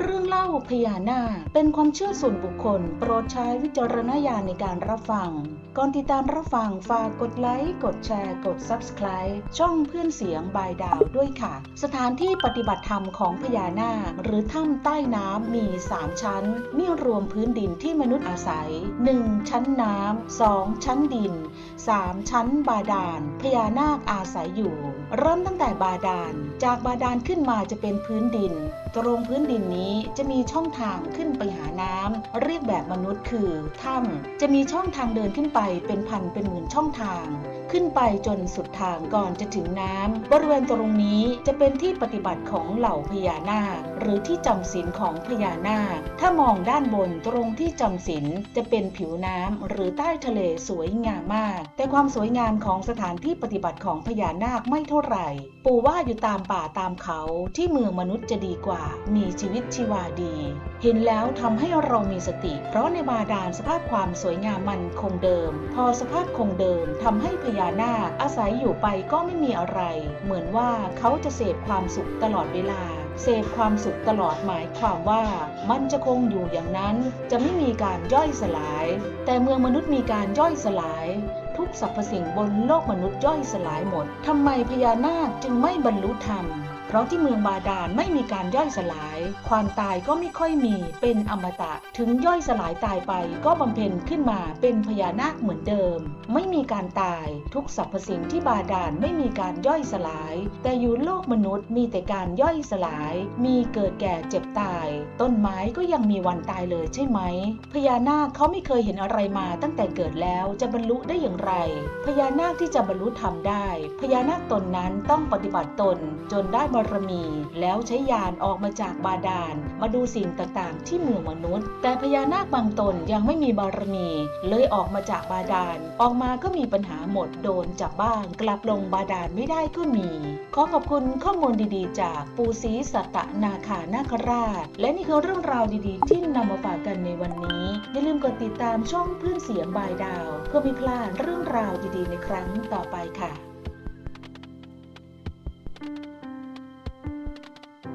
เรื่องเล่าพญานาคเป็นความเชื่อส่วนบุคคล โปรดใช้วิจารณญาณในการรับฟัง ก่อนติดตามรับฟังฝากกดไลค์ กดแชร์ กด Subscribe ช่องเพื่อนเสียงบายดาวด้วยค่ะ สถานที่ปฏิบัติธรรมของพญานาค หรือถ้ำใต้น้ำมี 3 ชั้นมีรวมพื้นดินที่มนุษย์อาศัย 1 ชั้นน้ำ 2 ชั้นดิน 3 ชั้นบาดาล พญานาคอาศัยอยู่ เริ่มตั้งแต่บาดาล จากบาดาลขึ้นมาจะเป็นพื้นดิน ตรงพื้นดินนี้จะมีช่องทางขึ้นไปหาน้ำเรียกแบบมนุษย์คือถ้ำจะมีช่องทางเดินขึ้นไปเป็นพันเป็นหมื่นช่องทาง ขึ้นไปจนสุดทางก่อนจะถึงน้ำบริเวณตรงนี้จะเป็นที่ปฏิบัติของเหล่าพญานาคหรือที่จำศีลของพญานาคถ้ามองด้านบนตรงที่จำศีลจะเป็นผิวน้ำหรือใต้ทะเลสวยงามมาก แต่ความสวยงามของสถานที่ปฏิบัติของพญานาคไม่เท่าไหร่ ปู่ว่าอยู่ตามป่าตามเขาที่เมืองมนุษย์จะดีกว่า มีชีวิตชีวาดี เห็นแล้วทำให้เรามีสติ เพราะในบาดาลสภาพความสวยงามมันคงเดิม พอสภาพคงเดิมทำให้พญานาคอาศัยอยู่ไปก็ไม่มีอะไร เหมือนว่าเขาจะเสพความสุขตลอดเวลาเสพความสุขตลอดหมายความว่ามันจะคงอยู่อย่างนั้นจะไม่มีการย่อยสลาย แต่เมืองมนุษย์มีการย่อยสลาย ทุกสรรพสิ่งบนโลกมนุษย์ย่อยสลายหมดทำไมพญานาคจึงไม่บรรลุธรรม เพราะที่เมืองบาดาลไม่มีการย่อยสลาย ความตายก็ไม่ค่อยมีเป็นอมตะ ถึงย่อยสลายตายไปก็บำเพ็ญขึ้นมาเป็นพญานาคเหมือนเดิม มีการตาย ทุกสรรพสิ่งที่บาดาลไม่มีการย่อยสลาย แต่อยู่โลกมนุษย์มีแต่การย่อยสลาย มีเกิดแก่เจ็บตาย ต้นไม้ก็ยังมีวันตายเลยใช่ไหม พญานาคเขาไม่เคยเห็นอะไรมาตั้งแต่เกิดแล้วจะบรรลุได้อย่างไร พญานาคที่จะบรรลุธรรมได้ พญานาคตนนั้นต้องปฏิบัติตน จนได้บารมี แล้วใช้ยานออกมาจากบาดาล มาดูสิ่งต่างๆ ที่เมืองมนุษย์ แต่พญานาคบางตนยังไม่มีบารมี เลยออกมาจากบาดาล ออกมาก็มีปัญหาหมดโดนจับบ้างกลับลงบาดาลไม่ได้ก็มี ขอขอบคุณข้อมูลดีๆ จากปูศรีสัตนาคานาคราช และนี่คือเรื่องราวดีๆ ที่นำมาฝากกันในวันนี้ อย่าลืมกดติดตามช่องเพื่อนเสียงบายดาว เพื่อไม่พลาดเรื่องราวดีๆ ในครั้งต่อไปค่ะ